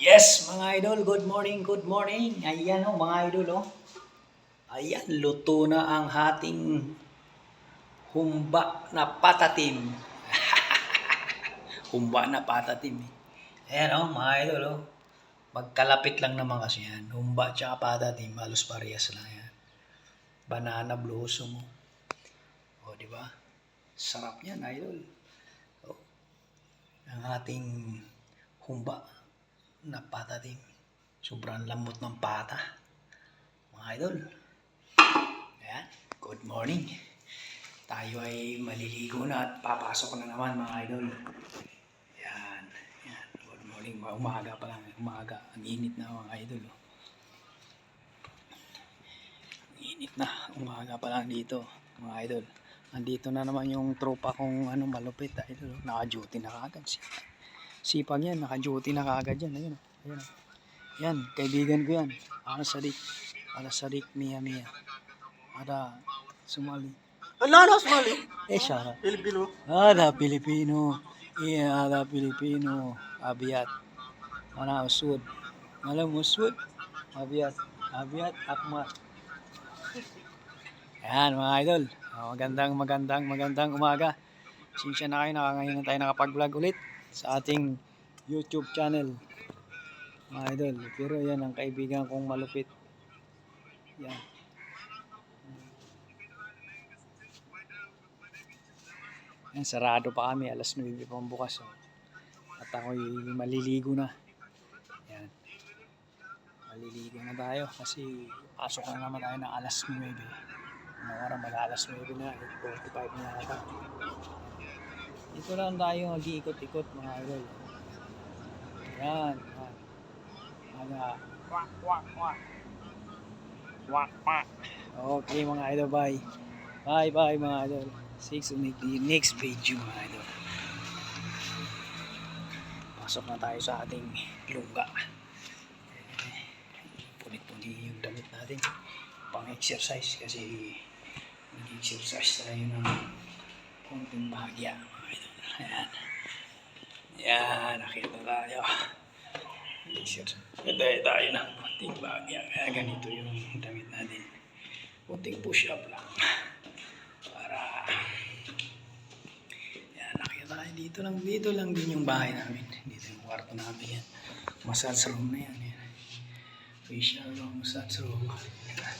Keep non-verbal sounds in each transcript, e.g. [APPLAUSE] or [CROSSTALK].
Yes, mga idol, good morning, good morning. Ayan o, mga idol o. Ayan, luto na ang ating humba na patatim. [LAUGHS] humba na patatim. eh. Ayan o, mga idol o. Magkalapit lang naman kasi yan. Humba tsaka patatim, halos parehas lang yan. Banana blossom. O, di ba? Sarap yan, idol. O, ang ating humba na patatim. Sobrang lambot ng pata. Mga idol. Ayan. Good morning. Tayo ay maliligo na at papasok na naman mga idol. Ayan. Ayan. Good morning. Umaga pa lang. Umaga. Ang init na mga idol. oh. Ang init na. Umaga pa lang dito mga idol. Andito na naman yung tropa kong ano, malupit. Idol. Naka-duty na kagad siya. Sipag yan, naka-duty na kaagad yan. Ayun, ayun. Yan, kaibigan ko yan. Ana Sadik. Ana Sadik, Mia Mia. Ada Sumali. Ala, ala, sumali. Eh, siya. Pilipino. Ada Pilipino. Iya, ada Pilipino. Abiat. Ana Usud. Alam Usud? Abiat. Abiat, Akmat. Yan, mga idol. Magandang, magandang, magandang umaga. Sinsya na kayo, nakangayon na tayo nakapag-vlog ulit sa ating YouTube channel. Mga idol, pero yan ang kaibigan kong malupit. Yan. Yan, sarado pa kami. Alas 9 pa bukas. Oh. At ako'y maliligo na. Yan. Maliligo na tayo kasi pasok na naman tayo ng alas 9. Ano oras mag alas 9 na. 8.45 na ata. Dito lang tayo mag-iikot-ikot mga idol. Yan. Mga wak wak wak. Wak wak. Okay mga idol, bye. Bye bye mga idol. See you next next video mga idol. Pasok na tayo sa ating lungga. Punit-punit yung damit natin. Pang-exercise kasi nag-exercise tayo ng konting bahagya Ayan. Yan, nakita tayo. Exercise. Ito tayo ng konting bahagya. Kaya ganito yung damit natin. Konting push-up lang. Para yan, nakita tayo dito lang. Dito lang din yung bahay namin. Dito yung kwarto namin yan. Massage room na yan. Facial room, massage room. Yan,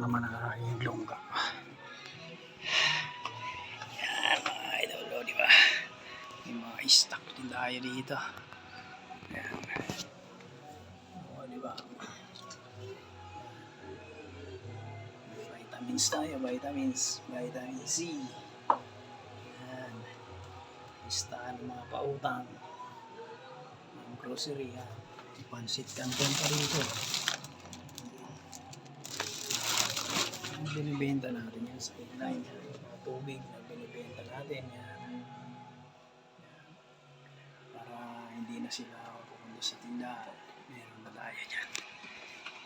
naman ang aking lungga. Yan, mga idol, oh, di ba? May mga stock din tayo dito. Yan. O, di ba? Vitamins tayo, vitamins. Vitamin C. Yan. Listahan ng mga pautang. Ang grocery, ha. Pansit canton pa rito. Binibenta natin yan sa inline. Tubig na binibenta natin yan. Para hindi na sila pupunta sa tindahan. Meron na tayo dyan.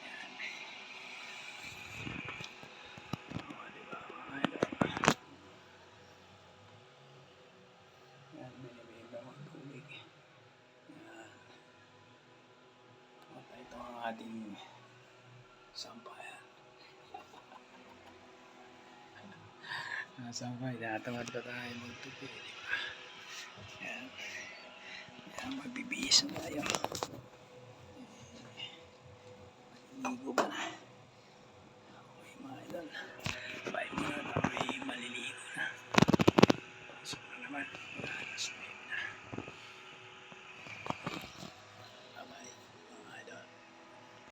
Yan. O, Ah, Nasaan ko? Inatamad pa tayo magtupi. Diba? Ayan. Ayan, magbibihis na tayo. Maligo ba na? Okay mga idol. Bye muna. Bye. Maliligo na. Pasok na naman. Bye.